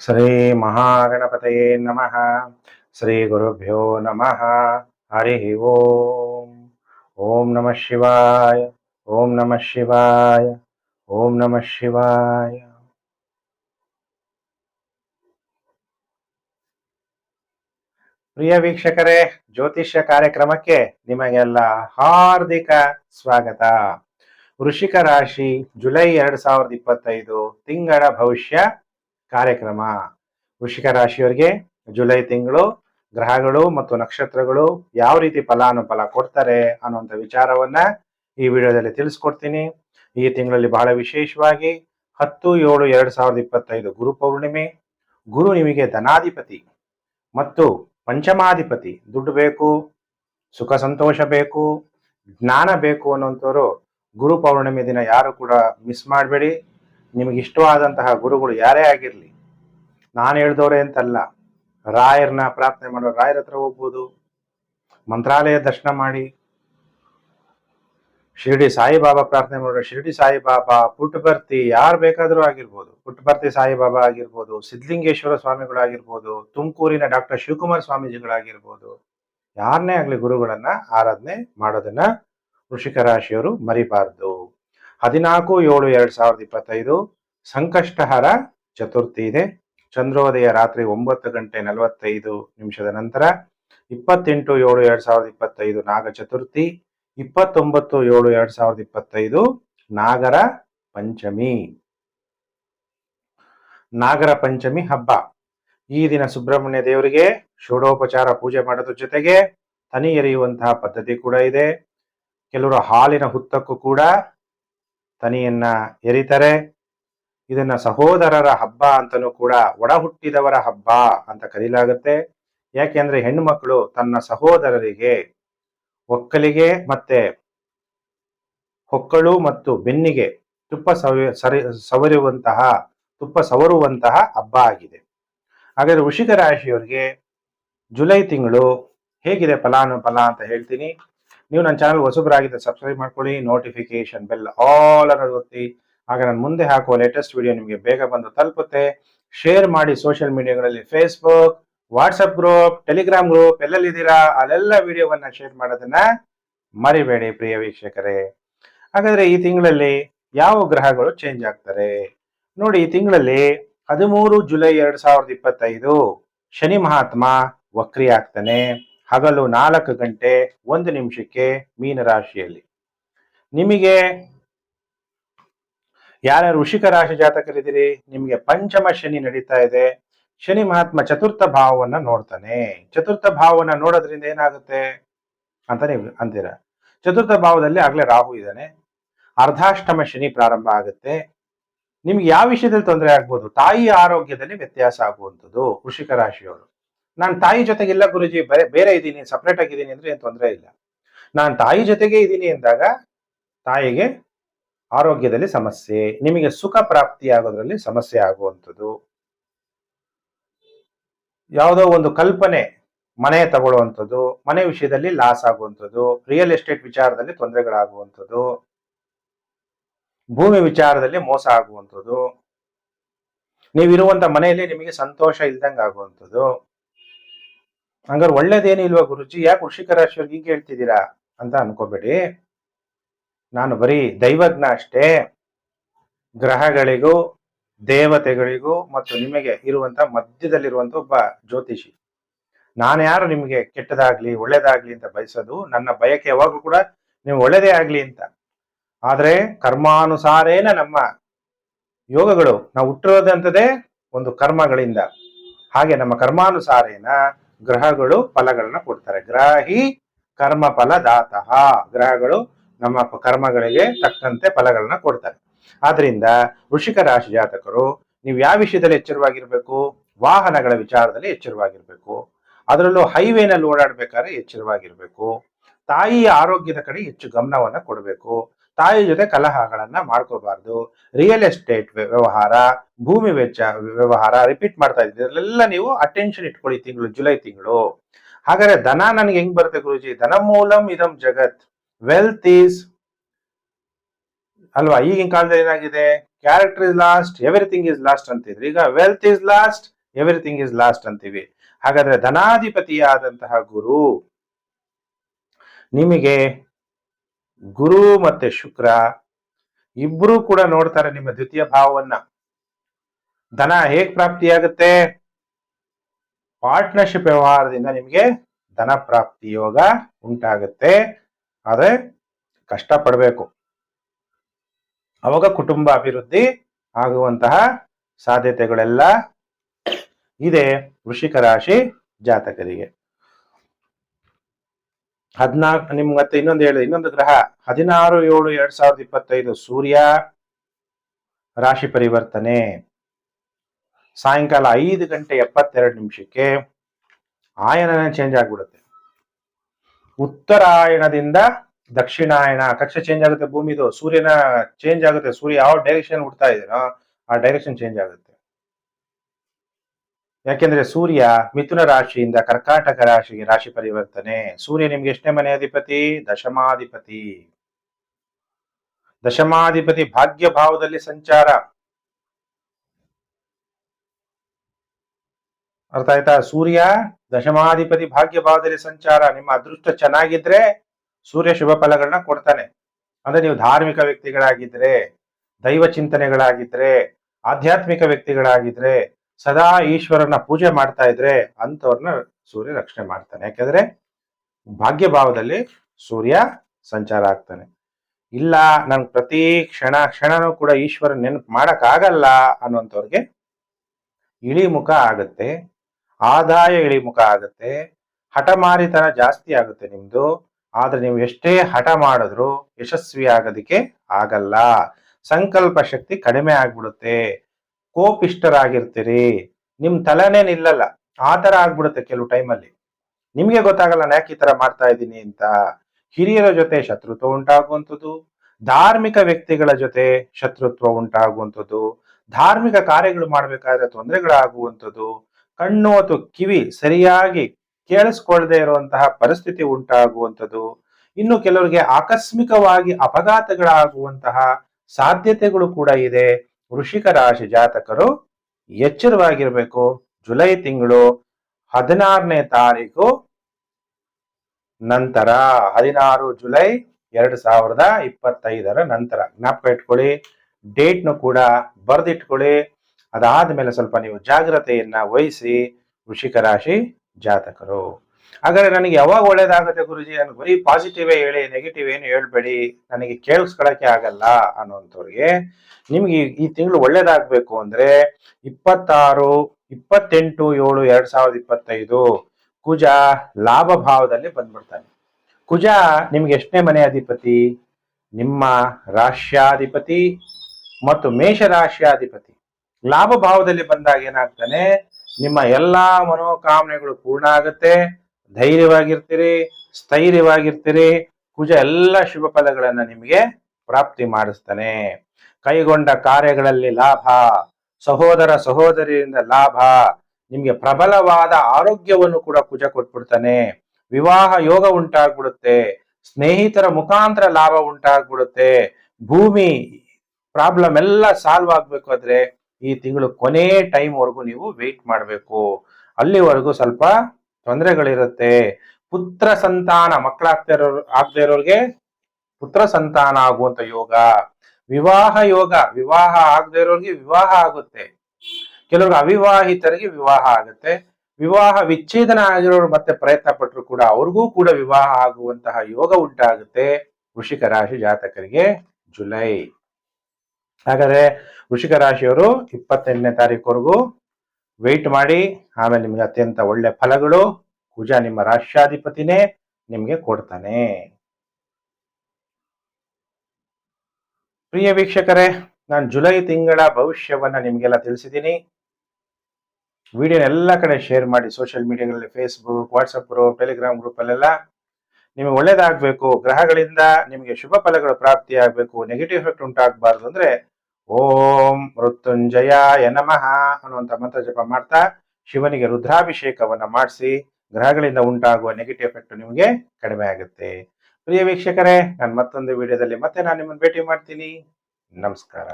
ಶ್ರೀ ಮಹಾಗಣಪತಯೇ ನಮಃ ಶ್ರೀ ಗುರುಭ್ಯೋ ನಮಃ ಹರಿ ಓಂ ಓಂ ನಮಃ ಶಿವಾಯ ಓಂ ನಮಃ ಶಿವಾಯ ಓಂ ನಮಃ ಶಿವಾಯ ಪ್ರಿಯ ವೀಕ್ಷಕರೇ, ಜ್ಯೋತಿಷ್ಯ ಕಾರ್ಯಕ್ರಮಕ್ಕೆ ನಿಮಗೆಲ್ಲ ಹಾರ್ದಿಕ ಸ್ವಾಗತ. ವೃಷಿಕ ರಾಶಿ ಜುಲೈ ಎರಡ್ ಸಾವಿರದ ಇಪ್ಪತ್ತೈದು ತಿಂಗಳ ಭವಿಷ್ಯ ಕಾರ್ಯಕ್ರಮ. ವೃಷಿಕ ರಾಶಿಯವರಿಗೆ ಜುಲೈ ತಿಂಗಳು ಗ್ರಹಗಳು ಮತ್ತು ನಕ್ಷತ್ರಗಳು ಯಾವ ರೀತಿ ಫಲಾನುಫಲ ಕೊಡ್ತಾರೆ ಅನ್ನುವಂಥ ವಿಚಾರವನ್ನ ಈ ವಿಡಿಯೋದಲ್ಲಿ ತಿಳಿಸ್ಕೊಡ್ತೀನಿ. ಈ ತಿಂಗಳಲ್ಲಿ ಬಹಳ ವಿಶೇಷವಾಗಿ ಹತ್ತು, ಏಳು, ಎರಡು ಸಾವಿರದ ಇಪ್ಪತ್ತೈದು ಗುರು ಪೌರ್ಣಿಮೆ. ಗುರು ನಿಮಗೆ ಧನಾಧಿಪತಿ ಮತ್ತು ಪಂಚಮಾಧಿಪತಿ. ದುಡ್ಡು ಬೇಕು, ಸುಖ ಸಂತೋಷ ಬೇಕು, ಜ್ಞಾನ ಬೇಕು ಅನ್ನುವಂಥವ್ರು ಗುರು ಪೌರ್ಣಿಮೆ ದಿನ ಯಾರು ಕೂಡ ಮಿಸ್ ಮಾಡಬೇಡಿ. ನಿಮಗೆ ಇಷ್ಟವಾದಂತಹ ಗುರುಗಳು ಯಾರೇ ಆಗಿರಲಿ, ನಾನು ಹೇಳ್ದವ್ರೆ ಅಂತಲ್ಲ, ರಾಯರನ್ನ ಪ್ರಾರ್ಥನೆ ಮಾಡೋ ರಾಯರ ಹತ್ರ ಹೋಗ್ಬೋದು, ಮಂತ್ರಾಲಯ ದರ್ಶನ ಮಾಡಿ, ಶಿರಡಿ ಸಾಯಿಬಾಬಾ ಪ್ರಾರ್ಥನೆ ಮಾಡೋ ಶಿರಡಿ ಸಾಯಿಬಾಬಾ ಪುಟ್ಟಬರ್ತಿ ಯಾರು ಬೇಕಾದರೂ ಆಗಿರ್ಬೋದು ಪುಟ್ಟಬರ್ತಿ ಸಾಯಿಬಾಬಾ ಆಗಿರ್ಬೋದು, ಸಿದ್ಧಲಿಂಗೇಶ್ವರ ಸ್ವಾಮಿಗಳಾಗಿರ್ಬೋದು, ತುಮಕೂರಿನ ಡಾಕ್ಟರ್ ಶಿವಕುಮಾರ್ ಸ್ವಾಮೀಜಿಗಳಾಗಿರ್ಬೋದು ಯಾರನ್ನೇ ಆಗಲಿ ಗುರುಗಳನ್ನ ಆರಾಧನೆ ಮಾಡೋದನ್ನ ವೃಷಿಕ ರಾಶಿಯವರು ಮರಿಬಾರ್ದು. ಹದಿನಾಲ್ಕು ಏಳು ಎರಡ್ ಸಾವಿರದ ಇಪ್ಪತ್ತೈದು ಸಂಕಷ್ಟಹರ ಚತುರ್ಥಿ ಇದೆ. ಚಂದ್ರೋದಯ ರಾತ್ರಿ ಒಂಬತ್ತು ಗಂಟೆ ನಲವತ್ತೈದು ನಿಮಿಷದ ನಂತರ ಇಪ್ಪತ್ತೆಂಟು ಏಳು ಎರಡ್ ಸಾವಿರದ ಇಪ್ಪತ್ತೈದು ನಾಗ ಚತುರ್ಥಿ, ಇಪ್ಪತ್ತೊಂಬತ್ತು ಏಳು ಎರಡ್ ಸಾವಿರದ ಇಪ್ಪತ್ತೈದು ನಾಗರ ಪಂಚಮಿ. ನಾಗರ ಪಂಚಮಿ ಹಬ್ಬ. ಈ ದಿನ ಸುಬ್ರಹ್ಮಣ್ಯ ದೇವರಿಗೆ ಷೋಡೋಪಚಾರ ಪೂಜೆ ಮಾಡೋದ್ರ ಜೊತೆಗೆ ತನಿ ಎರೆಯುವಂತಹ ಪದ್ಧತಿ ಕೂಡ ಇದೆ. ಕೆಲವರು ಹಾಲಿನ ಹುತ್ತಕ್ಕೂ ಕೂಡ ತನಿಯನ್ನ ಎರಿತಾರೆ, ಇದನ್ನ ಸಹೋದರರ ಹಬ್ಬ ಅಂತಲೂ ಕೂಡ ಒಡ ಹುಟ್ಟಿದವರ ಹಬ್ಬ ಅಂತ ಕರೀಲಾಗುತ್ತೆ. ಯಾಕೆಂದ್ರೆ ಹೆಣ್ಣು ಮಕ್ಕಳು ತನ್ನ ಸಹೋದರರಿಗೆ, ಒಕ್ಕಲಿಗೆ ಮತ್ತೆ ಹೊಕ್ಕಳು ಮತ್ತು ಬೆನ್ನಿಗೆ ತುಪ್ಪ ಸವಿ, ಸರಿ, ಸವರುವಂತಹ, ತುಪ್ಪ ಸವರುವಂತಹ ಹಬ್ಬ ಆಗಿದೆ. ಹಾಗಾದ್ರೆ ವೃಷಿಕ ರಾಶಿಯವರಿಗೆ ಜುಲೈ ತಿಂಗಳು ಹೇಗಿದೆ ಫಲಾನುಫಲ ಅಂತ ಹೇಳ್ತೀನಿ. ನೀವು ನನ್ನ ಚಾನಲ್ ಹೊಸಬರಾಗಿದ್ದರೆ ಸಬ್ಸ್ಕ್ರೈಬ್ ಮಾಡ್ಕೊಳ್ಳಿ ನೋಟಿಫಿಕೇಶನ್ ಬೆಲ್ ಆಲ್ ಅನ್ನೋದು ಒತ್ತಿ. ಆಗ ನಾನು ಮುಂದೆ ಹಾಕುವ ಲೇಟೆಸ್ಟ್ ವಿಡಿಯೋ ನಿಮಗೆ ಬೇಗ ಬಂದು ತಲುಪುತ್ತೆ. ಶೇರ್ ಮಾಡಿ social ಮೀಡಿಯಾಗಳಲ್ಲಿ Facebook WhatsApp group Telegram group ಎಲ್ಲೆಲ್ಲಿದ್ದೀರಾ ಅಲ್ಲೆಲ್ಲ ವಿಡಿಯೋವನ್ನ ಶೇರ್ ಮಾಡೋದನ್ನ ಮರಿಬೇಡಿ ಪ್ರಿಯ ವೀಕ್ಷಕರೇ. ಹಾಗಾದ್ರೆ ಈ ತಿಂಗಳಲ್ಲಿ ಯಾವ ಗ್ರಹಗಳು ಚೇಂಜ್ ಆಗ್ತಾರೆ ನೋಡಿ, ಈ ತಿಂಗಳಲ್ಲಿ ಹದಿಮೂರು ಜುಲೈ ಎರಡ್ ಸಾವಿರದ ಇಪ್ಪತ್ತೈದು ಶನಿ ಮಹಾತ್ಮ ವಕ್ರಿ ಆಗ್ತಾನೆ ಹಗಲು ನಾಲ್ಕು ಗಂಟೆ ಒಂದು ನಿಮಿಷಕ್ಕೆ ಮೀನರಾಶಿಯಲ್ಲಿ ನಿಮಗೆ ಯಾರ್ಯಾರು ಋಷಿಕ ರಾಶಿ ಜಾತಕರಿದ್ದೀರಿ? ನಿಮಗೆ ಪಂಚಮ ಶನಿ ನಡೀತಾ ಇದೆ. ಶನಿ ಮಹಾತ್ಮ ಚತುರ್ಥ ಭಾವವನ್ನ ನೋಡ್ತಾನೆ. ಚತುರ್ಥ ಭಾವವನ್ನ ನೋಡೋದ್ರಿಂದ ಏನಾಗುತ್ತೆ ಅಂತ ನೀವು ಅಂತೀರ. ಚತುರ್ಥ ಭಾವದಲ್ಲಿ ಆಗ್ಲೇ ರಾಹು ಇದ್ದಾನೆ. ಅರ್ಧಾಷ್ಟಮ ಶನಿ ಪ್ರಾರಂಭ ಆಗುತ್ತೆ. ನಿಮ್ಗೆ ಯಾವ ವಿಷಯದಲ್ಲಿ ತೊಂದರೆ ಆಗ್ಬೋದು? ತಾಯಿಯ ಆರೋಗ್ಯದಲ್ಲಿ ವ್ಯತ್ಯಾಸ ಆಗುವಂಥದ್ದು ವೃಷಿಕ ರಾಶಿಯವರು. ನಾನು ತಾಯಿ ಜೊತೆಗೆ ಇಲ್ಲ ಗುರುಜಿ ಬೇರೆ ಬೇರೆ ಇದ್ದೀನಿ ಸಪ್ರೇಟ್ ಆಗಿದ್ದೀನಿ ಅಂದ್ರೆ ಏನು ತೊಂದರೆ ಇಲ್ಲ. ನಾನು ತಾಯಿ ಜೊತೆಗೆ ಇದ್ದೀನಿ ಅಂದಾಗ ತಾಯಿಗೆ ಆರೋಗ್ಯದಲ್ಲಿ ಸಮಸ್ಯೆ, ನಿಮಗೆ ಸುಖ ಪ್ರಾಪ್ತಿ ಆಗೋದ್ರಲ್ಲಿ ಸಮಸ್ಯೆ ಆಗುವಂಥದ್ದು. ಯಾವುದೋ ಒಂದು ಕಲ್ಪನೆ ಮನೆ ತಗೊಳ್ಳುವಂಥದ್ದು, ಮನೆ ವಿಷಯದಲ್ಲಿ ಲಾಸ್ ಆಗುವಂಥದ್ದು ರಿಯಲ್ ಎಸ್ಟೇಟ್ ವಿಚಾರದಲ್ಲಿ ತೊಂದರೆಗಳಾಗುವಂಥದ್ದು, ಭೂಮಿ ವಿಚಾರದಲ್ಲಿ ಮೋಸ ಆಗುವಂಥದ್ದು ನೀವಿರುವಂತ ಮನೆಯಲ್ಲಿ ನಿಮಗೆ ಸಂತೋಷ ಇಲ್ದಂಗೆ ಆಗುವಂಥದ್ದು ಹಂಗಾರೆ ಒಳ್ಳೇದೇನು ಇಲ್ವಾ ಗುರುಜಿ? ಯಾಕೆ ವೃಷಿಕ ರಾಶಿಯವ್ರಿಗೆ ಹೀಗೆ ಹೇಳ್ತಿದ್ದೀರಾ ಅಂತ ಅನ್ಕೋಬೇಡಿ. ನಾನು ಬರೀ ದೈವಜ್ಞ ಅಷ್ಟೇ. ಗ್ರಹಗಳಿಗೂ, ದೇವತೆಗಳಿಗೂ ಮತ್ತು ನಿಮಗೆ ಇರುವಂತ ಮಧ್ಯದಲ್ಲಿರುವಂತ ಒಬ್ಬ ಜ್ಯೋತಿಷಿ. ನಾನು ಯಾರು ನಿಮಗೆ ಕೆಟ್ಟದಾಗ್ಲಿ, ಒಳ್ಳೇದಾಗ್ಲಿ ಅಂತ ಬಯಸೋದು? ನನ್ನ ಬಯಕೆ ಯಾವಾಗಲೂ ಕೂಡ ನೀವು ಒಳ್ಳೇದೇ ಆಗ್ಲಿ ಅಂತ. ಆದ್ರೆ ಕರ್ಮಾನುಸಾರೇನ ನಮ್ಮ ಯೋಗಗಳು ನಾವು ಹುಟ್ಟಿರೋದಂತದೇ ಒಂದು ಕರ್ಮಗಳಿಂದ. ಹಾಗೆ ನಮ್ಮ ಕರ್ಮಾನುಸಾರೇನ ಗ್ರಹಗಳು ಫಲಗಳನ್ನ ಕೊಡ್ತಾರೆ. ಗ್ರಾಹಿ ಕರ್ಮ ಫಲ ದಾತಃ ಗ್ರಹಗಳು ನಮ್ಮ ಕರ್ಮಗಳಿಗೆ ತಕ್ಕಂತೆ ಫಲಗಳನ್ನ ಕೊಡ್ತಾರೆ. ಆದ್ರಿಂದ ವೃಷಿಕ ರಾಶಿ ಜಾತಕರು, ನೀವು ಯಾವ ವಿಷಯದಲ್ಲಿ ಎಚ್ಚರವಾಗಿರ್ಬೇಕು? ವಾಹನಗಳ ವಿಚಾರದಲ್ಲಿ ಎಚ್ಚರವಾಗಿರ್ಬೇಕು. ಅದರಲ್ಲೂ ಹೈವೇನಲ್ಲಿ ಓಡಾಡ್ಬೇಕಾದ್ರೆ ಎಚ್ಚರವಾಗಿರ್ಬೇಕು. ತಾಯಿಯ ಆರೋಗ್ಯದ ಕಡೆ ಹೆಚ್ಚು ಗಮನವನ್ನ ಕೊಡಬೇಕು. ತಾಯಿ ಜೊತೆ ಕಲಹಗಳನ್ನ ಮಾಡ್ಕೋಬಾರ್ದು. ರಿಯಲ್ ಎಸ್ಟೇಟ್ ವ್ಯವಹಾರ, ಭೂಮಿ ವೆಚ್ಚ ವ್ಯವಹಾರ ರಿಪೀಟ್ ಮಾಡ್ತಾ ಇದರಲ್ಲೆಲ್ಲ ನೀವು ಅಟೆನ್ಷನ್ ಇಟ್ಕೊಳ್ಳಿ ತಿಂಗಳು, ಜುಲೈ ತಿಂಗಳು. ಹಾಗಾದ್ರೆ ಧನ ನನಗೆ ಹೆಂಗ್ ಬರುತ್ತೆ ಗುರುಜಿ? ಧನ ಮೂಲಂ ಇದಂ ಜಗತ್. ವೆಲ್ತ್ ಈಸ್ ಅಲ್ವಾ? ಈಗಿನ ಕಾಲದಲ್ಲಿ ಏನಾಗಿದೆ? Character is lost everything is lost ಅಂತಿದ್ರು. ಈಗ wealth is lost everything is lost ಅಂತೀವಿ. ಹಾಗಾದ್ರೆ ಧನಾಧಿಪತಿಯಾದಂತಹ ಗುರು ನಿಮಗೆ ಗುರು ಮತ್ತೆ ಶುಕ್ರ ಇಬ್ರು ಕೂಡ ನೋಡ್ತಾರೆ ನಿಮ್ಮ ದ್ವಿತೀಯ ಭಾವವನ್ನ. ಧನ ಹೇಗ್ ಪ್ರಾಪ್ತಿಯಾಗುತ್ತೆ? ಪಾರ್ಟ್ನರ್ಶಿಪ್ ವ್ಯವಹಾರದಿಂದ ನಿಮಗೆ ಧನ ಪ್ರಾಪ್ತಿ ಯೋಗ ಉಂಟಾಗುತ್ತೆ. ಆದ್ರೆ ಕಷ್ಟ ಪಡಬೇಕು. ಅವಾಗ ಕುಟುಂಬ ಅಭಿವೃದ್ಧಿ ಆಗುವಂತಹ ಸಾಧ್ಯತೆಗಳೆಲ್ಲ ಇದೆ ವೃಷಿಕ ರಾಶಿ ಜಾತಕರಿಗೆ. ಹದಿನಾಲ್ಕು ನಿಮ್ ಮತ್ತೆ ಇನ್ನೊಂದು ಹೇಳಿ, ಇನ್ನೊಂದು ಗ್ರಹ. ಹದಿನಾರು, ಏಳು, ಎರಡ್ ಸಾವಿರದ ಇಪ್ಪತ್ತೈದು, ಸೂರ್ಯ ರಾಶಿ ಪರಿವರ್ತನೆ. ಸಾಯಂಕಾಲ ಐದು ಗಂಟೆ ಎಪ್ಪತ್ತೆರಡು ನಿಮಿಷಕ್ಕೆ ಆಯನನೇ ಚೇಂಜ್ ಆಗ್ಬಿಡುತ್ತೆ. ಉತ್ತರಾಯಣದಿಂದ ದಕ್ಷಿಣಾಯಣ, ಕಕ್ಷೆ ಚೇಂಜ್ ಆಗುತ್ತೆ ಭೂಮಿದು. ಸೂರ್ಯನ ಚೇಂಜ್ ಆಗುತ್ತೆ. ಸೂರ್ಯ ಯಾವ ಡೈರೆಕ್ಷನ್ ಹುಡ್ತಾ ಇದೆಯೋ ಆ ಡೈರೆಕ್ಷನ್ ಚೇಂಜ್ ಆಗುತ್ತೆ. ಯಾಕೆಂದ್ರೆ ಸೂರ್ಯ ಮಿಥುನ ರಾಶಿಯಿಂದ ಕರ್ಕಾಟಕ ರಾಶಿಗೆ ರಾಶಿ ಪರಿವರ್ತನೆ. ಸೂರ್ಯ ನಿಮ್ಗೆ ಎಷ್ಟನೇ ಮನೆ ಅಧಿಪತಿ? ದಶಮಾಧಿಪತಿ. ದಶಮಾಧಿಪತಿ ಭಾಗ್ಯ ಭಾವದಲ್ಲಿ ಸಂಚಾರ. ಅರ್ಥ ಆಯ್ತಾ? ಸೂರ್ಯ ದಶಮಾಧಿಪತಿ ಭಾಗ್ಯ ಭಾವದಲ್ಲಿ ಸಂಚಾರ. ನಿಮ್ಮ ಅದೃಷ್ಟ ಚೆನ್ನಾಗಿದ್ರೆ ಸೂರ್ಯ ಶುಭ ಫಲಗಳನ್ನ ಕೊಡ್ತಾನೆ. ಅಂದ್ರೆ ನೀವು ಧಾರ್ಮಿಕ ವ್ಯಕ್ತಿಗಳಾಗಿದ್ರೆ, ದೈವ ಚಿಂತನೆಗಳಾಗಿದ್ರೆ, ಆಧ್ಯಾತ್ಮಿಕ ವ್ಯಕ್ತಿಗಳಾಗಿದ್ರೆ ಸದಾ ಈಶ್ವರನ ಪೂಜೆ ಮಾಡ್ತಾ ಇದ್ರೆ ಅಂಥವ್ರನ್ನ ಸೂರ್ಯ ರಕ್ಷಣೆ ಮಾಡ್ತಾನೆ. ಯಾಕಂದ್ರೆ ಭಾಗ್ಯ ಭಾವದಲ್ಲಿ ಸೂರ್ಯ ಸಂಚಾರ ಆಗ್ತಾನೆ. ಇಲ್ಲ, ನನ್ ಪ್ರತಿ ಕ್ಷಣ, ಕ್ಷಣನೂ ಕೂಡ ಈಶ್ವರ ನೆನಪು ಮಾಡಕ್ ಆಗಲ್ಲ ಅನ್ನುವಂಥವ್ರಿಗೆ ಇಳಿಮುಖ ಆಗತ್ತೆ. ಆದಾಯ ಇಳಿಮುಖ ಆಗತ್ತೆ. ಹಠಮಾರಿತನ ಜಾಸ್ತಿ ಆಗುತ್ತೆ ನಿಮ್ದು. ಆದ್ರೆ ನೀವು ಎಷ್ಟೇ ಹಠ ಮಾಡಿದ್ರು ಯಶಸ್ವಿ ಆಗೋದಕ್ಕೆ ಆಗಲ್ಲ. ಸಂಕಲ್ಪ ಶಕ್ತಿ ಕಡಿಮೆ ಆಗ್ಬಿಡುತ್ತೆ. ಕೋಪಿಷ್ಟರಾಗಿರ್ತೀರಿ ನಿಮ್ ತಲೆನೇ ನಿಲ್ಲಲ್ಲ. ಆ ತರ ಆಗ್ಬಿಡುತ್ತೆ ಕೆಲವು ಟೈಮಲ್ಲಿ ನಿಮ್ಗೆ ಗೊತ್ತಾಗಲ್ಲ ನಾನು ಯಾಕೆ ಈ ತರ ಮಾಡ್ತಾ ಇದ್ದೀನಿ ಅಂತ. ಹಿರಿಯರ ಜೊತೆ ಶತ್ರುತ್ವ ಉಂಟಾಗುವಂಥದ್ದು, ಧಾರ್ಮಿಕ ವ್ಯಕ್ತಿಗಳ ಜೊತೆ ಶತ್ರುತ್ವ ಉಂಟಾಗುವಂಥದ್ದು, ಧಾರ್ಮಿಕ ಕಾರ್ಯಗಳು ಮಾಡಬೇಕಾದ್ರೆ ತೊಂದರೆಗಳಾಗುವಂಥದ್ದು, ಕಣ್ಣು ಅಥವಾ ಕಿವಿ ಸರಿಯಾಗಿ ಕೇಳಿಸ್ಕೊಳ್ಳದೆ ಇರುವಂತಹ ಪರಿಸ್ಥಿತಿ ಉಂಟಾಗುವಂಥದ್ದು, ಇನ್ನು ಕೆಲವರಿಗೆ ಆಕಸ್ಮಿಕವಾಗಿ ಅಪಘಾತಗಳಾಗುವಂತಹ ಸಾಧ್ಯತೆಗಳು ಕೂಡ ಇದೆ. ವೃಷಿಕ ರಾಶಿ ಜಾತಕರು ಎಚ್ಚರವಾಗಿರಬೇಕು. ಜುಲೈ ತಿಂಗಳು ಹದಿನಾರನೇ ತಾರೀಕು ನಂತರ, ಹದಿನಾರು ಜುಲೈ ಎರಡು ಸಾವಿರದ ಇಪ್ಪತ್ತೈದರ ನಂತರ. ಜ್ಞಾಪಕ ಇಟ್ಕೊಳ್ಳಿ, ಡೇಟ್ನು ಕೂಡ ಬರೆದಿಟ್ಕೊಳ್ಳಿ. ಅದಾದ ಮೇಲೆ ಸ್ವಲ್ಪ ನೀವು ಜಾಗ್ರತೆಯನ್ನ ವಹಿಸಿ ವೃಷಿಕ ರಾಶಿ ಜಾತಕರು. ಹಾಗಾದ್ರೆ ನನಗೆ ಯಾವಾಗ ಒಳ್ಳೇದಾಗುತ್ತೆ ಗುರುಜಿ? ನಾನು ಬರೀ ಪಾಸಿಟಿವ್ ಹೇಳಿ ನೆಗೆಟಿವ್ ಏನು ಹೇಳ್ಬೇಡಿ. ನನಗೆ ಕೇಳಿಸ್ಕೊಳಕ್ಕೆ ಆಗಲ್ಲ ಅನ್ನೋಂಥವ್ರಿಗೆ ನಿಮ್ಗೆ ಈ- ತಿಂಗಳು ಒಳ್ಳೇದಾಗ್ಬೇಕು ಅಂದ್ರೆ ಇಪ್ಪತ್ತಾರು, ಇಪ್ಪತ್ತೆಂಟು, ಏಳು, ಎರಡ್ ಸಾವಿರದ ಇಪ್ಪತ್ತೈದು ಕುಜ ಲಾಭ ಭಾವದಲ್ಲಿ ಬಂದ್ಬಿಡ್ತಾನೆ. ಕುಜ ನಿಮ್ಗೆ ಎಷ್ಟನೇ ಮನೆ ಅಧಿಪತಿ? ನಿಮ್ಮ ರಾಶ್ಯಾಧಿಪತಿ ಮತ್ತು ಮೇಷ ರಾಶ್ಯಾಧಿಪತಿ ಲಾಭ ಭಾವದಲ್ಲಿ ಬಂದಾಗ ಏನಾಗ್ತಾನೆ? ನಿಮ್ಮ ಎಲ್ಲಾ ಮನೋಕಾಮನೆಗಳು ಪೂರ್ಣ ಆಗುತ್ತೆ. ಧೈರ್ಯವಾಗಿರ್ತೀರಿ, ಸ್ಥೈರ್ಯವಾಗಿರ್ತೀರಿ ಕುಜ ಎಲ್ಲ ಶುಭ ಫಲಗಳನ್ನು ನಿಮಗೆ ಪ್ರಾಪ್ತಿ ಮಾಡಿಸ್ತಾನೆ. ಕೈಗೊಂಡ ಕಾರ್ಯಗಳಲ್ಲಿ ಲಾಭ, ಸಹೋದರ ಸಹೋದರಿಯಿಂದ ಲಾಭ, ನಿಮಗೆ ಪ್ರಬಲವಾದ ಆರೋಗ್ಯವನ್ನು ಕೂಡ ಕುಜ ಕೊಟ್ಬಿಡ್ತಾನೆ. ವಿವಾಹ ಯೋಗ ಉಂಟಾಗ್ಬಿಡುತ್ತೆ, ಸ್ನೇಹಿತರ ಮುಖಾಂತರ ಲಾಭ ಉಂಟಾಗ್ಬಿಡುತ್ತೆ, ಭೂಮಿ ಪ್ರಾಬ್ಲಮ್ ಎಲ್ಲ ಸಾಲ್ವ್ ಆಗ್ಬೇಕು ಆದ್ರೆ ಈ ತಿಂಗಳು ಕೊನೆ ಟೈಮ್ ವರೆಗೂ ನೀವು ವೆಯ್ಟ್ ಮಾಡಬೇಕು. ಅಲ್ಲಿವರೆಗೂ ಸ್ವಲ್ಪ ತೊಂದರೆಗಳಿರುತ್ತೆ. ಪುತ್ರ ಸಂತಾನ ಮಕ್ಕಳಾಗ್ತಾ ಇರೋರು ಆಗದೆ ಇರೋರಿಗೆ ಪುತ್ರ ಸಂತಾನ ಆಗುವಂತ ಯೋಗ. ವಿವಾಹ ಯೋಗ, ವಿವಾಹ ಆಗದೆ ಇರೋರಿಗೆ ವಿವಾಹ ಆಗುತ್ತೆ. ಕೆಲವ್ರಿಗೆ ಅವಿವಾಹಿತರಿಗೆ ವಿವಾಹ ಆಗುತ್ತೆ. ವಿವಾಹ ವಿಚ್ಛೇದನ ಆಗಿರೋರು ಮತ್ತೆ ಪ್ರಯತ್ನ ಪಟ್ಟರು ಕೂಡ ಅವ್ರಿಗೂ ಕೂಡ ವಿವಾಹ ಆಗುವಂತಹ ಯೋಗ ಉಂಟಾಗುತ್ತೆ. ವೃಷಿಕ ರಾಶಿ ಜಾತಕರಿಗೆ ಜುಲೈ. ಹಾಗಾದ್ರೆ ವೃಷಿಕ ರಾಶಿಯವರು ಇಪ್ಪತ್ತೆಂಟನೇ ತಾರೀಕುವರೆಗೂ ವೆಯ್ಟ್ ಮಾಡಿ, ಆಮೇಲೆ ನಿಮಗೆ ಅತ್ಯಂತ ಒಳ್ಳೆ ಫಲಗಳು ಕುಜ ನಿಮ್ಮ ರಾಷ್ಟ್ರಾಧಿಪತಿನೇ ನಿಮಗೆ ಕೊಡ್ತಾನೆ. ಪ್ರಿಯ ವೀಕ್ಷಕರೇ, ನಾನು ಜುಲೈ ತಿಂಗಳ ಭವಿಷ್ಯವನ್ನ ನಿಮಗೆಲ್ಲ ತಿಳಿಸಿದ್ದೀನಿ. ವಿಡಿಯೋನ ಎಲ್ಲ ಕಡೆ ಶೇರ್ ಮಾಡಿ social ಮೀಡಿಯಾಗಳಲ್ಲಿ Facebook WhatsApp group Telegram group ಅಲ್ಲೆಲ್ಲ. ನಿಮಗೆ ಒಳ್ಳೇದಾಗಬೇಕು, ಗ್ರಹಗಳಿಂದ ನಿಮಗೆ ಶುಭ ಫಲಗಳು ಪ್ರಾಪ್ತಿಯಾಗಬೇಕು ನೆಗೆಟಿವ್ ಎಫೆಕ್ಟ್ ಉಂಟಾಗಬಾರ್ದು ಅಂದ್ರೆ ಓಂ ಮೃತ್ಯುಂಜಯ ನಮಃ ಅನ್ನುವಂಥ ಮಂತ್ರ ಜಪ ಮಾಡ್ತಾ ಶಿವನಿಗೆ ರುದ್ರಾಭಿಷೇಕವನ್ನ ಮಾಡಿಸಿ ಗ್ರಹಗಳಿಂದ ಉಂಟಾಗುವ ನೆಗೆಟಿವ್ ಎಫೆಕ್ಟ್ ನಿಮಗೆ ಕಡಿಮೆ ಆಗುತ್ತೆ. ಪ್ರಿಯ ವೀಕ್ಷಕರೇ, ನಾನು ಮತ್ತೊಂದು ವಿಡಿಯೋದಲ್ಲಿ ಮತ್ತೆ ನಾನು ನಿಮ್ಮನ್ನು ಭೇಟಿ ಮಾಡ್ತೀನಿ. ನಮಸ್ಕಾರ.